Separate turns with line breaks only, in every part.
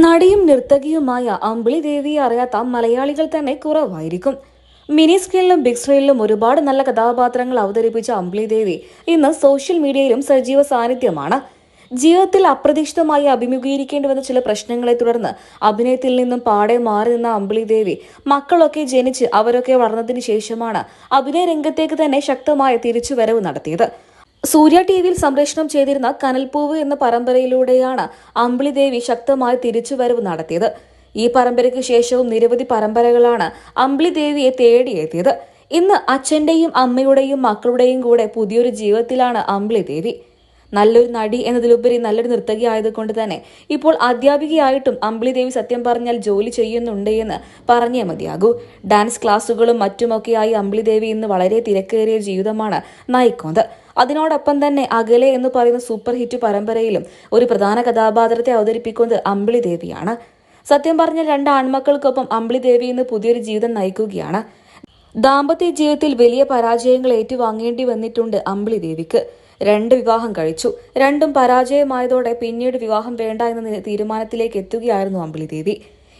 നടിയും നർത്തകിയുമായ അമ്പിളി ദേവിയെ അറിയാത്ത മലയാളികൾ തന്നെ കുറവായിരിക്കും. മിനി സ്ക്രീനിലും ബിഗ് സ്ക്രീനിലും ഒരുപാട് നല്ല കഥാപാത്രങ്ങൾ അവതരിപ്പിച്ച അമ്പിളി ദേവി ഇന്ന് സോഷ്യൽ മീഡിയയിലും സജീവ സാന്നിധ്യമാണ്. ജീവിതത്തിൽ അപ്രതീക്ഷിതമായി അഭിമുഖീകരിക്കേണ്ടി വന്ന ചില പ്രശ്നങ്ങളെ തുടർന്ന് അഭിനയത്തിൽ നിന്നും പാടെ മാറി നിന്ന അമ്പിളി ദേവി മക്കളൊക്കെ ജനിച്ച് അവരൊക്കെ വളർന്നതിന് ശേഷമാണ് അഭിനയ രംഗത്തേക്ക് തന്നെ ശക്തമായ തിരിച്ചുവരവ് നടത്തിയത്. സൂര്യ ടി വിയിൽ സംപ്രേഷണം ചെയ്തിരുന്ന കനൽപൂവ് എന്ന പരമ്പരയിലൂടെയാണ് അമ്പിളി ദേവി ശക്തമായ തിരിച്ചുവരവ് നടത്തിയത്. ഈ പരമ്പരയ്ക്ക് ശേഷവും നിരവധി പരമ്പരകളാണ് അമ്പിളി ദേവിയെ തേടിയെത്തിയത്. ഇന്ന് അച്ഛന്റെയും അമ്മയുടെയും മക്കളുടെയും കൂടെ പുതിയൊരു ജീവിതത്തിലാണ് അമ്പിളി ദേവി. നല്ലൊരു നടി എന്നതിലുപരി നല്ലൊരു നർത്തകി ആയതുകൊണ്ട് തന്നെ ഇപ്പോൾ അധ്യാപികയായിട്ടും അമ്പിളി ദേവി സത്യം പറഞ്ഞാൽ ജോലി ചെയ്യുന്നുണ്ട് എന്ന് പറഞ്ഞേ മതിയാകൂ. ഡാൻസ് ക്ലാസുകളും മറ്റുമൊക്കെയായി അമ്പിളി ദേവി ഇന്ന് വളരെ തിരക്കേറിയ ജീവിതമാണ് നയിക്കുന്നത്. അതിനോടൊപ്പം തന്നെ അകലെ എന്ന് പറയുന്ന സൂപ്പർ ഹിറ്റ് പരമ്പരയിലും ഒരു പ്രധാന കഥാപാത്രത്തെ അവതരിപ്പിക്കുന്നത് അമ്പിളി ദേവിയാണ് സത്യം പറഞ്ഞ രണ്ട് ആൺമക്കൾക്കൊപ്പം അമ്പിളി ദേവി ഇന്ന് പുതിയൊരു ജീവിതം നയിക്കുകയാണ്. ദാമ്പത്യ ജീവിതത്തിൽ വലിയ പരാജയങ്ങൾ ഏറ്റുവാങ്ങേണ്ടി വന്നിട്ടുണ്ട് അമ്പിളി ദേവിക്ക് രണ്ട് വിവാഹം കഴിച്ചു. രണ്ടും പരാജയമായതോടെ പിന്നീട് വിവാഹം വേണ്ട എന്ന തീരുമാനത്തിലേക്ക് എത്തുകയായിരുന്നു അമ്പിളി ദേവി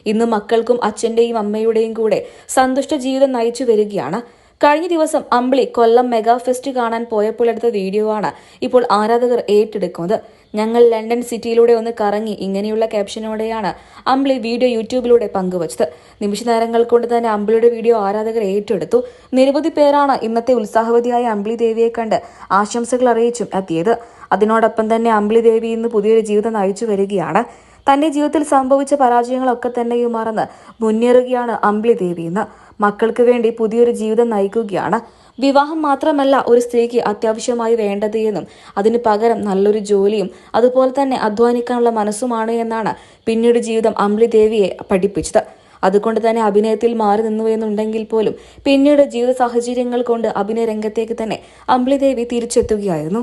ഇന്ന് മക്കൾക്കും അച്ഛന്റെയും അമ്മയുടെയും കൂടെ സന്തുഷ്ട ജീവിതം നയിച്ചു വരികയാണ്. കഴിഞ്ഞ ദിവസം അമ്പിളി കൊല്ലം മെഗാ ഫെസ്റ്റ് കാണാൻ പോയപ്പോൾ എടുത്ത വീഡിയോ ആണ് ഇപ്പോൾ ആരാധകർ ഏറ്റെടുക്കുന്നത്. ഞങ്ങൾ ലണ്ടൻ സിറ്റിയിലൂടെ ഒന്ന് കറങ്ങി ഇങ്ങനെയുള്ള ക്യാപ്ഷനോടെയാണ് അമ്പിളി വീഡിയോ യൂട്യൂബിലൂടെ പങ്കുവച്ചത്. നിമിഷ നേരങ്ങൾ കൊണ്ട് തന്നെ അമ്പിളിയുടെ വീഡിയോ ആരാധകർ ഏറ്റെടുത്തു. നിരവധി പേരാണ് ഇന്നത്തെ ഉത്സാഹവതിയായ അമ്പിളി ദേവിയെ കണ്ട് ആശംസകൾ അറിയിച്ചും എത്തിയത്. അതിനോടൊപ്പം തന്നെ അമ്പിളി ദേവി ഇന്ന് പുതിയൊരു ജീവിതം നയിച്ചു വരികയാണ്. തന്റെ ജീവിതത്തിൽ സംഭവിച്ച പരാജയങ്ങളൊക്കെ തന്നെയും മറന്ന് മുന്നേറുകയാണ് അമ്പിളി ദേവി ഇന്ന്. മക്കൾക്ക് വേണ്ടി പുതിയൊരു ജീവിതം നയിക്കുകയാണ്. വിവാഹം മാത്രമല്ല ഒരു സ്ത്രീക്ക് അത്യാവശ്യമായി വേണ്ടത് എന്നും അതിന് പകരം നല്ലൊരു ജോലിയും അതുപോലെ തന്നെ അധ്വാനിക്കാനുള്ള മനസ്സുമാണ് എന്നാണ് പിന്നീട് ജീവിതം അമ്പിളി ദേവിയെ പഠിപ്പിച്ചത്. അതുകൊണ്ട് തന്നെ അഭിനയത്തിൽ മാറി നിന്നു എന്നുണ്ടെങ്കിൽ പോലും പിന്നീട് ജീവിത സാഹചര്യങ്ങൾ കൊണ്ട് അഭിനയ രംഗത്തേക്ക് തന്നെ അമ്പിളി ദേവി തിരിച്ചെത്തുകയായിരുന്നു.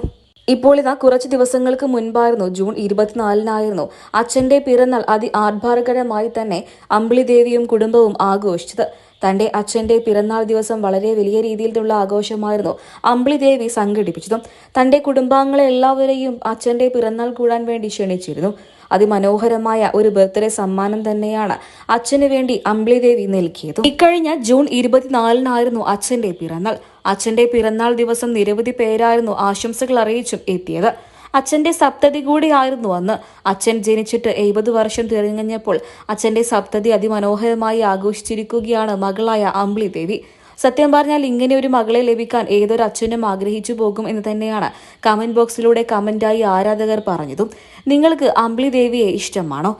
ഇപ്പോൾ ഇതാ കുറച്ച് ദിവസങ്ങൾക്ക് മുൻപായിരുന്നു ജൂൺ ഇരുപത്തിനാലിനായിരുന്നു അച്ഛന്റെ പിറന്നാൾ അതി ആഡ്ഭാരകരമായി തന്നെ അമ്പിളി ദേവിയും കുടുംബവും ആഘോഷിച്ചത്. തന്റെ അച്ഛന്റെ പിറന്നാൾ ദിവസം വളരെ വലിയ രീതിയിലുള്ള ആഘോഷമായിരുന്നു. അമ്പിളി ദേവി സംഘടിപ്പിച്ചതും തന്റെ കുടുംബാംഗങ്ങളെ എല്ലാവരെയും അച്ഛന്റെ പിറന്നാൾ കൂടാൻ വേണ്ടി ക്ഷണിച്ചിരുന്നു. അതിമനോഹരമായ ഒരു ബർത്ത്ഡേ സമ്മാനം തന്നെയാണ് അച്ഛന് വേണ്ടി അമ്പിളി ദേവി നൽകിയത്. ഇക്കഴിഞ്ഞ ജൂൺ ഇരുപത്തിനാലിനായിരുന്നു അച്ഛന്റെ പിറന്നാൾ. അച്ഛന്റെ പിറന്നാൾ ദിവസം നിരവധി പേരായിരുന്നു ആശംസകൾ അറിയിച്ചും എത്തിയത്. അച്ഛന്റെ സപ്തതി കൂടിയായിരുന്നു അന്ന്. അച്ഛൻ ജനിച്ചിട്ട് എഴുപത് വർഷം തിരഞ്ഞപ്പോൾ അച്ഛന്റെ സപ്തതി അതിമനോഹരമായി ആഘോഷിച്ചിരിക്കുകയാണ് മകളായ അമ്പിളി ദേവി. സത്യം പറഞ്ഞാൽ ഇങ്ങനെ ഒരു മകളെ ലഭിക്കാൻ ഏതൊരു അച്ഛനും ആഗ്രഹിച്ചു പോകും എന്ന് തന്നെയാണ് കമന്റ് ബോക്സിലൂടെ കമന്റായി ആരാധകർ പറഞ്ഞതും. നിങ്ങൾക്ക് അമ്പിളി ദേവിയെ ഇഷ്ടമാണോ?